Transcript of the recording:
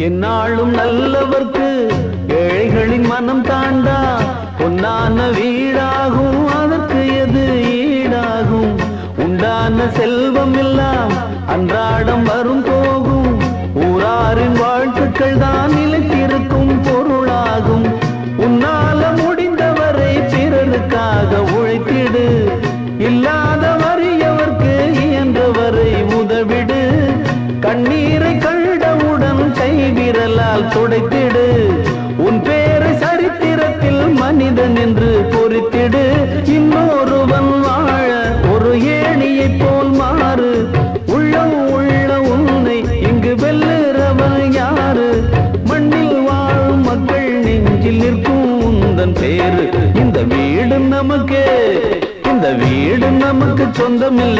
என்னாலும் நல்லவர்க்கு ஏழைகளின் மனம் தாண்டா. பொன்னான வீடாகும் அதற்கு எது ஈடாகும்? உண்டான செல்வம் எல்லாம் அன்றாடம் வரும் போகும். ஊராரின் வாழ்த்துக்கள் தான் விரலால் துடைத்திடு. உன் பேரை சரித்திரத்தில் மனிதன் என்று பொறித்திடு. இன்னொருவன் வாழ ஒரு ஏணியை போல் மாறு. உள்ளம் உள்ள உன்னை இங்கு வெல்லுறவன் யாரு? மண்ணில் வாழும் மக்கள் நெஞ்சில் நிற்கும் உந்தன் பேரு இந்த வீடு நமக்கு இந்த வீடு நமக்கு சொந்தமில்லை.